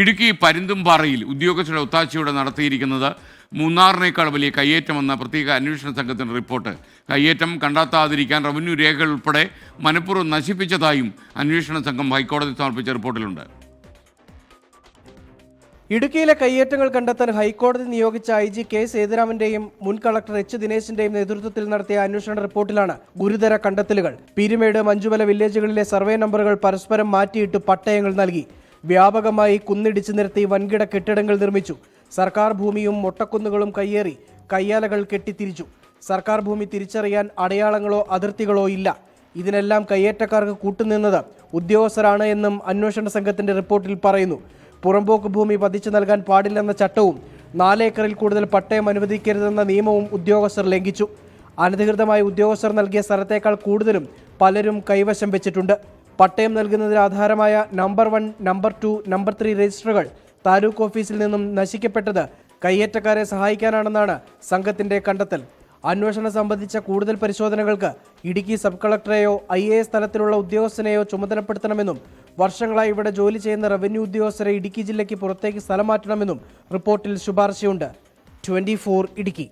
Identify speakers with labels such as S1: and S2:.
S1: ഇടുക്കി പരുന്തുംപാറയിൽ ഉദ്യോഗസ്ഥരുടെ ഒത്താശയോടെ നടത്തിയിരിക്കുന്നത് മൂന്നാറിനേക്കാൾ വലിയ കയ്യേറ്റമെന്ന പ്രത്യേക അന്വേഷണ സംഘത്തിന്റെ റിപ്പോർട്ട്. കയ്യേറ്റം കണ്ടെത്താതിരിക്കാൻ റവന്യൂ രേഖകൾ ഉൾപ്പെടെ മനഃപൂർവം നശിപ്പിച്ചതായും അന്വേഷണ സംഘം ഹൈക്കോടതി സമർപ്പിച്ച റിപ്പോർട്ടിലുണ്ട്.
S2: ഇടുക്കിയിലെ കയ്യേറ്റങ്ങൾ കണ്ടെത്താൻ ഹൈക്കോടതി നിയോഗിച്ച ഐ ജി കെ സേതുരാമന്റെയും മുൻ കളക്ടർ എച്ച് ദിനേശിന്റെയും നേതൃത്വത്തിൽ നടത്തിയ അന്വേഷണ റിപ്പോർട്ടിലാണ് ഗുരുതര കണ്ടെത്തലുകൾ. പീരുമേട് മഞ്ചുമല വില്ലേജുകളിലെ സർവേ നമ്പറുകൾ പരസ്പരം മാറ്റിയിട്ട് പട്ടയങ്ങൾ നൽകി. വ്യാപകമായി കുന്നിടിച്ചു നിരത്തി വൻകിട കെട്ടിടങ്ങൾ നിർമ്മിച്ചു. സർക്കാർ ഭൂമിയും മൊട്ടക്കുന്നുകളും കയ്യേറി കയ്യാലകൾ കെട്ടിത്തിരിച്ചു. സർക്കാർ ഭൂമി തിരിച്ചറിയാൻ അടയാളങ്ങളോ അതിർത്തികളോ ഇല്ല. ഇതിനെല്ലാം കയ്യേറ്റക്കാർക്ക് കൂട്ടുനിന്നത് ഉദ്യോഗസ്ഥരാണ് എന്നും അന്വേഷണ സംഘത്തിന്റെ റിപ്പോർട്ടിൽ പറയുന്നു. പുറമ്പോക്ക് ഭൂമി പതിച്ചു നൽകാൻ പാടില്ലെന്ന ചട്ടവും നാലേക്കറിൽ കൂടുതൽ പട്ടയം അനുവദിക്കരുതെന്ന നിയമവും ഉദ്യോഗസ്ഥർ ലംഘിച്ചു. അനധികൃതമായി ഉദ്യോഗസ്ഥർ നൽകിയ സ്ഥലത്തേക്കാൾ കൂടുതലും പലരും കൈവശം വെച്ചിട്ടുണ്ട്. പട്ടയം നൽകുന്നതിന് ആധാരമായ number one number two number three രജിസ്റ്ററുകൾ താലൂക്ക് ഓഫീസിൽ നിന്നും നശിക്കപ്പെട്ടത് കയ്യേറ്റക്കാരെ സഹായിക്കാനാണെന്നാണ് സംഘത്തിന്റെ കണ്ടെത്തൽ. അന്വേഷണം സംബന്ധിച്ച കൂടുതൽ പരിശോധനകൾക്ക് ഇടുക്കി സബ് കളക്ടറെയോ ഐ എ എസ് തലത്തിലുള്ള ഉദ്യോഗസ്ഥനെയോ ചുമതലപ്പെടുത്തണമെന്നും വർഷങ്ങളായി ഇവിടെ ജോലി ചെയ്യുന്ന റവന്യൂ ഉദ്യോഗസ്ഥരെ ഇടുക്കി ജില്ലയ്ക്ക് പുറത്തേക്ക് സ്ഥലം മാറ്റണമെന്നും റിപ്പോർട്ടിൽ ശുപാർശയുണ്ട്. ട്വന്റി ഇടുക്കി.